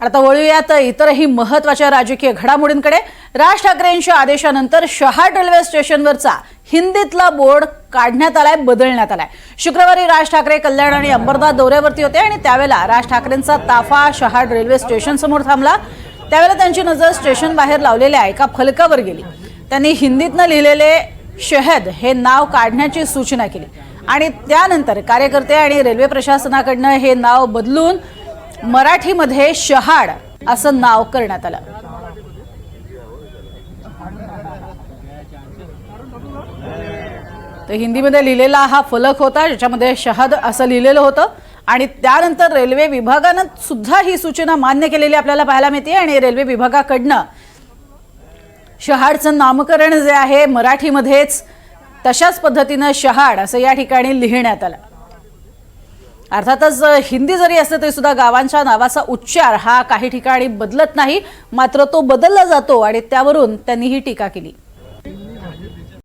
आता वळूयात इतरही महत्त्वाच्या राजकीय घडामोडींकडे. राज ठाकरेंच्या आदेशानंतर शहाड रेल्वे स्टेशनवरचा हिंदीतला बोर्ड काढण्यात आलाय बदलण्यात आलाय. शुक्रवारी राज ठाकरे कल्याण आणि अंबरनाथ दौऱ्यावरती होते आणि त्यावेळेला राज ठाकरेंचा ताफा शहाड रेल्वे स्टेशन समोर थांबला. त्यावेळेला त्यांची नजर स्टेशन बाहेर लावलेल्या एका फलकावर गेली. त्यांनी हिंदीतनं लिहिलेले शहद हे नाव काढण्याची सूचना केली. आणि त्यानंतर कार्यकर्ते आणि रेल्वे प्रशासनाकडनं हे नाव बदलून मराठीमध्ये शहाड असं नाव करण्यात आलं. तर हिंदीमध्ये लिहिलेला हा फलक होता ज्याच्यामध्ये शहद असं लिहिलेलं होतं. आणि त्यानंतर रेल्वे विभागानं सुद्धा ही सूचना मान्य केलेली आपल्याला पाहायला मिळते आणि रेल्वे विभागाकडनं शहाडचं नामकरण जे आहे मराठीमध्येच तशाच पद्धतीनं शहाड असं या ठिकाणी लिहिण्यात आलं. अर्थातच हिंदी जरी असलं तरी सुद्धा गावांच्या नावाचा उच्चार हा काही ठिकाणी बदलत नाही मात्र तो बदलला जातो आणि त्यावरून त्यांनी ही टीका केली.